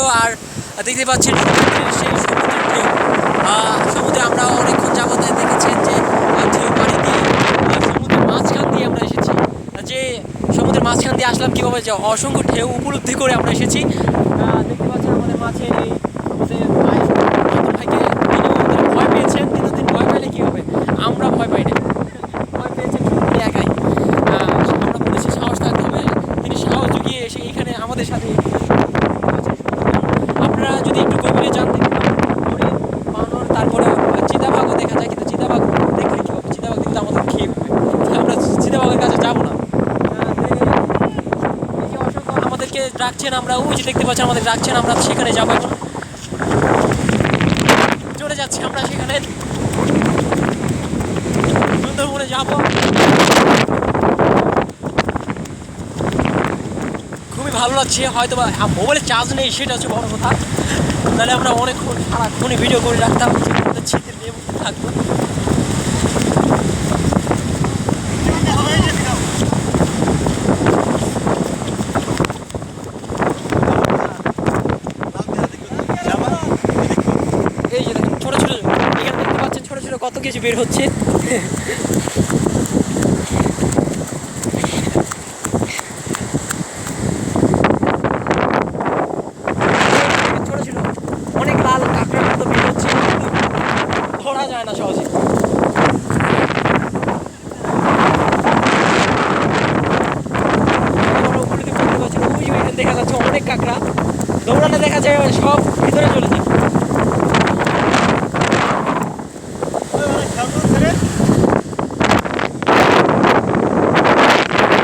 আর দেখতে পাচ্ছেন সেই সমুদ্রের ঢেউ সমুদ্রে আমরা অনেকক্ষণ যাবত দেখেছেন যে ঢেউ পাড়ি দিয়ে সমুদ্রের মাঝখান দিয়ে আমরা এসেছি। যে সমুদ্রের মাঝখান দিয়ে আসলাম কীভাবে যে অসংখ্য ঢেউ উপলব্ধি করে আমরা এসেছি। দেখতে পাচ্ছেন আমাদের মাঝে এই ভয় পেয়েছেন ভয় পেলে কী হবে ভয় ভয় একাই। সাহস তিনি সাহস এসে এখানে আমাদের সাথে আপনারা যদি একটু গভীরে যান দেখতে পাবেন হরিণ, বানর, তারপরে চিতাবাঘও দেখা যায় কিন্তু চিতাবাঘ দেখলে কী হবে চিতাবাঘ কিন্তু আমাদের খেয়ে ফেলবে তাই আমরা চিতাবাঘের কাছে যাব না আহ, দেখে- এই যে অসংখ্য ডাকছেন আমরা, ওই যে দেখতে পাচ্ছি আমাদের ডাকছেন আমরা, সেখানে যাব এখন। চলে যাচ্ছি আমরা সেখানে। সুন্দরবনে যাব। খুবই ভালো লাগছে হয়তো বা মোবাইলে চার্জ নেই, সেটা হচ্ছে বড় কথা। নাহলে আমরা অনেকক্ষণ, সারাক্ষণই ভিডিও করে রাখতাম। শীতের নিয়ে কিছু বের হচ্ছে। অনেক লাল ধরা যায় না সহজে। দেখা যাচ্ছে অনেক কাঁকড়া। দৌড়ালে দেখা যায় সব ভিতরে চলে যায়।